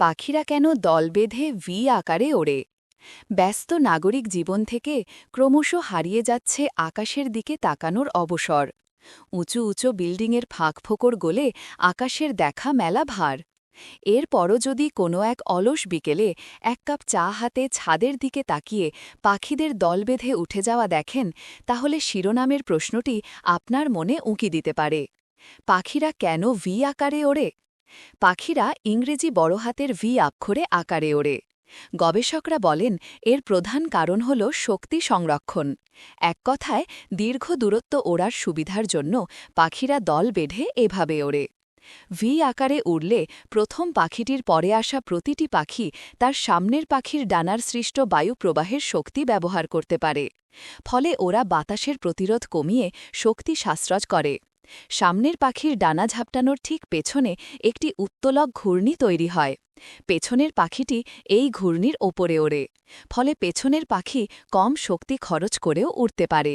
পাখিরা কেন দল বেঁধে ভি আকারে ওড়ে? ব্যস্ত নাগরিক জীবন থেকে ক্রমশ হারিয়ে যাচ্ছে আকাশের দিকে তাকানোর অবসর। উঁচু উঁচু বিল্ডিংয়ের ফাঁকফোকর গোলে আকাশের দেখা মেলা ভার। এরপরও যদি কোনো এক অলস বিকেলে এক কাপ চা হাতে ছাদের দিকে তাকিয়ে পাখিদের দল বেঁধে উঠে যাওয়া দেখেন, তাহলে শিরোনামের প্রশ্নটি আপনার মনে উঁকি দিতে পারে। পাখিরা কেন ভি আকারে ওড়ে? পাখিরা ইংরেজি বড় হাতের ভি অক্ষরে আকারে ওড়ে। গবেষকরা বলেন, এর প্রধান কারণ হল শক্তি সংরক্ষণ। এক কথায়, দীর্ঘ দূরত্ব ওড়ার সুবিধার জন্য পাখিরা দল বেঁধে এভাবে ওড়ে। ভি আকারে উড়লে প্রথম পাখিটির পরে আসা প্রতিটি পাখি তার সামনের পাখির ডানার সৃষ্ট বায়ু প্রবাহের শক্তি ব্যবহার করতে পারে। ফলে ওরা বাতাসের প্রতিরোধ কমিয়ে শক্তি সাশ্রয় করে। সামনের পাখির ডানা ঝাপটানোর ঠিক পেছনে একটি উত্তলক ঘূর্ণি তৈরি হয়। পেছনের পাখিটি এই ঘূর্ণির ওপরে ওড়ে, ফলে পেছনের পাখি কম শক্তি খরচ করেও উড়তে পারে।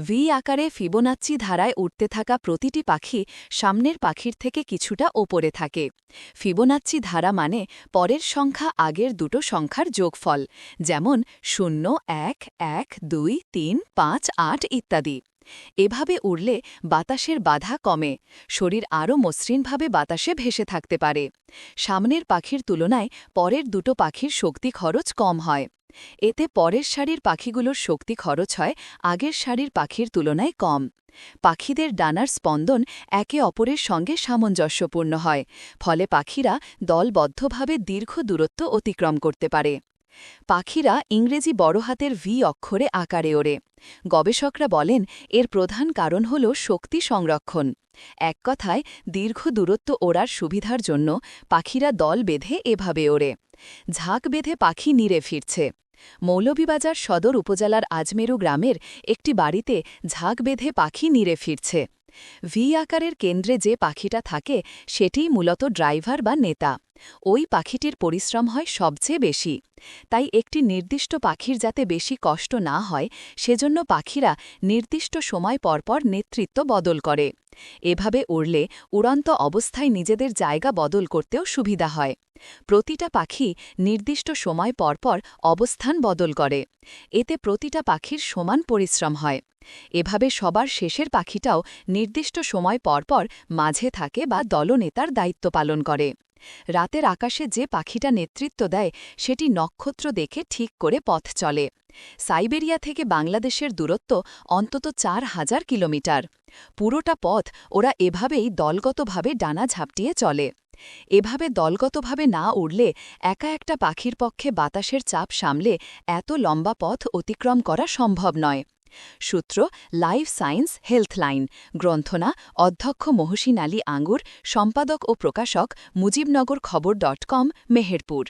ভি আকারে ফিবোনাচ্চি ধারায় উঠতে থাকা প্রতিটি পাখি সামনের পাখির থেকে কিছুটা ওপরে থাকে। ফিবোনাচ্চি ধারা মানে পরের সংখ্যা আগের দুটো সংখ্যার যোগফল, যেমন শূন্য, এক এক, দুই, তিন, পাঁচ, আট ইত্যাদি। এভাবে উড়লে বাতাসের বাধা কমে, শরীর আরও মসৃণভাবে বাতাসে ভেসে থাকতে পারে। সামনের পাখির তুলনায় পরের দুটো পাখির শক্তি খরচ কম হয়। এতে পরের সারির পাখিগুলোর শক্তি খরচ হয়, আগের সারির পাখির তুলনায় কম। পাখিদের ডানার স্পন্দন একে অপরের সঙ্গে সামঞ্জস্যপূর্ণ হয়, ফলে পাখিরা দলবদ্ধভাবে দীর্ঘ দূরত্ব অতিক্রম করতে পারে। পাখিরা ইংরেজি বড় হাতের ভি অক্ষরে আকারে ওড়ে। গবেষকরা বলেন, এর প্রধান কারণ হল শক্তি সংরক্ষণ। এক কথায়, দীর্ঘ দূরত্ব ওড়ার সুবিধার জন্য পাখিরা দল বেঁধে এভাবে ওড়ে। ঝাঁক বেঁধে পাখি নিরে ফিরছে। মৌলভীবাজার সদর উপজেলার আজমেরু গ্রামের একটি বাড়িতে ঝাঁক বেঁধে পাখি নিরে ফিরছে। ভি আকারের কেন্দ্রে যে পাখিটা থাকে, সেটিই মূলত ড্রাইভার বা নেতা। ওই পাখিটির পরিশ্রম হয় সবচেয়ে বেশি। তাই একটি নির্দিষ্ট পাখির যাতে বেশি কষ্ট না হয়, সেজন্য পাখিরা নির্দিষ্ট সময় পরপর নেতৃত্ব বদল করে। এভাবে উড়লে উড়ন্ত অবস্থায় নিজেদের জায়গা বদল করতেও সুবিধা হয়। প্রতিটা পাখি নির্দিষ্ট সময় পরপর অবস্থান বদল করে। এতে প্রতিটা পাখির সমান পরিশ্রম হয়। এভাবে সবার শেষের পাখিটাও নির্দিষ্ট সময় পরপর মাঝে থাকে বা দলনেতার দায়িত্ব পালন করে। রাতের আকাশে যে পাখিটা নেতৃত্ব দেয়, সেটি নক্ষত্র দেখে ঠিক করে পথ চলে। সাইবেরিয়া থেকে বাংলাদেশের দূরত্ব অন্তত চার হাজার কিলোমিটার। পুরোটা পথ ওরা এভাবেই দলগতভাবে ডানা ঝাপটিয়ে চলে। এভাবে দলগতভাবে না উড়লে একা একটা পাখির পক্ষে বাতাসের চাপ সামলে এত লম্বা পথ অতিক্রম করা সম্ভব নয়। সূত্র লাইফ সায়েন্স হেলথ লাইন। গ্রন্থনা অধ্যক্ষ মহসিন আলী আঙ্গুর, সম্পাদক ও প্রকাশক মুজিবনগর খবর ডট কম, মেহেরপুর।